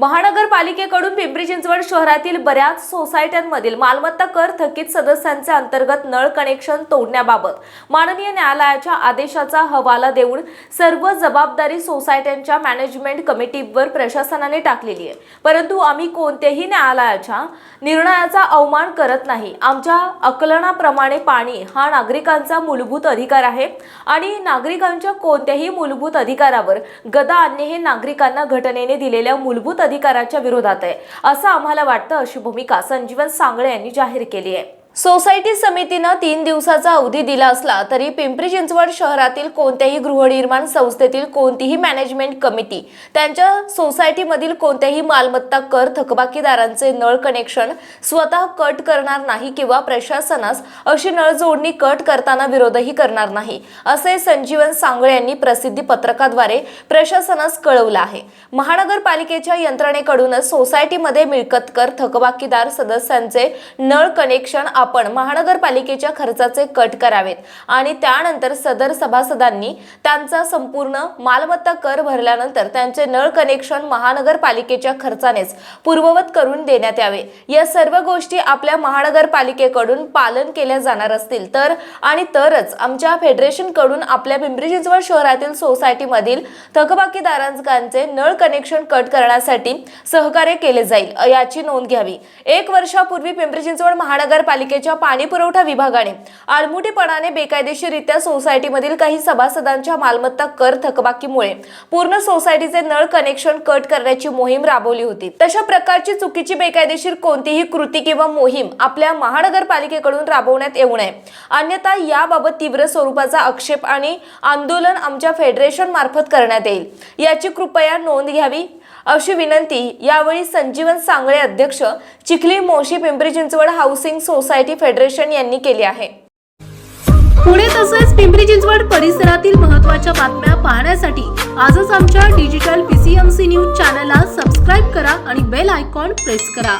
महानगरपालिकेकडून पिंपरी चिंचवड शहरातील बऱ्याच सोसायट्यांमधील मालमत्ता कर थकीत सदस्यांचे अंतर्गत नळ कनेक्शन तोडण्याबाबत माननीय न्यायालयाच्या आदेशाचा हवाला देऊन सर्व जबाबदारी सोसायट्यांच्या मॅनेजमेंट कमिटीवर प्रशासनाने टाकलेली आहे. परंतु आम्ही कोणत्याही न्यायालयाच्या निर्णयाचा अवमान करत नाही. आमच्या आकलनाप्रमाणे पाणी हा नागरिकांचा मूलभूत अधिकार आहे आणि नागरिकांच्या कोणत्याही मूलभूत अधिकारावर गदा आणणे हे नागरिकांना घटनेने दिलेल्या मूलभूत अधिकाराच्या विरोधात आहे. असं आम्हाला वाटतं अशी भूमिका संजीवन सांगळे यांनी जाहीर केली आहे. सोसायटी समितीनं तीन दिवसाचा अवधी दिला असला तरी पिंपरी चिंचवड शहरातील कोणत्याही गृहनिर्माण संस्थेतील कोणतीही मॅनेजमेंट कमिटी त्यांच्या सोसायटीमधील कोणत्याही मालमत्ता कर थकबाकीदारांचे नळ कनेक्शन स्वतः कट करणार नाही किंवा प्रशासनास अशी नळ जोडणी कट करताना विरोधही करणार नाही असे संजीवन सांगळे यांनी प्रसिद्धी पत्रकाद्वारे प्रशासनास कळवलं आहे. महानगरपालिकेच्या यंत्रणेकडूनच सोसायटीमध्ये मिळकत कर थकबाकीदार सदस्यांचे नळ कनेक्शन आपण महानगरपालिकेच्या खर्चाचे कट करावेत. आणि त्यानंतर सदर सभासदांनी त्यांचा संपूर्ण मालमत्ता कर भरल्यानंतर त्यांचे नळ कनेक्शन महानगरपालिकेच्या खर्चानेच पूर्ववत करून देण्यात यावे. या सर्व गोष्टी आपल्या महानगरपालिकेकडून पालन केल्या जाणार असतील तर आणि तरच आमच्या फेडरेशनकडून आपल्या पिंपरी चिंचवड शहरातील सोसायटीमधील थकबाकीदारांचे नळ कनेक्शन कट करण्यासाठी सहकार्य केले जाईल याची नोंद घ्यावी. एक वर्षापूर्वी पिंपरी चिंचवड महानगरपालिकेच्या पाणी पुरवठा विभागाने आडमुठीपणाने बेकायदेशीरित्या सोसायटीमधील काही सभासदांच्या मालमत्ता कर थकबाकीमुळे पूर्ण सोसायटीचे नळ कनेक्शन कट करण्याची मोहीम राबवली होती. तशा प्रकारची चुकीची बेकायदेशीर कोणतीही कृती किंवा मोहीम आपल्या महानगरपालिकेकडून राबवण्यात येऊ नये. अन्यथा याबाबत तीव्र स्वरूपाचा आक्षेप आणि आंदोलन आमच्या फेडरेशन मार्फत करण्यात येईल. याची कृपया नोंद घ्यावी. अशी विनंती यावेळी संजीवन सांगळे अध्यक्ष Chikhali Moshi Pimpri Chinchwad housing society federation यांनी केली आहे. पुणे तसेच पिंपरी चिंचवड परिसरातील महत्त्वाच्या बातम्या पाहण्यासाठी आजच आमच्या डिजिटल पीसीएमसी न्यूज चॅनलला सबस्क्राईब करा आणि बेल आयकॉन प्रेस करा.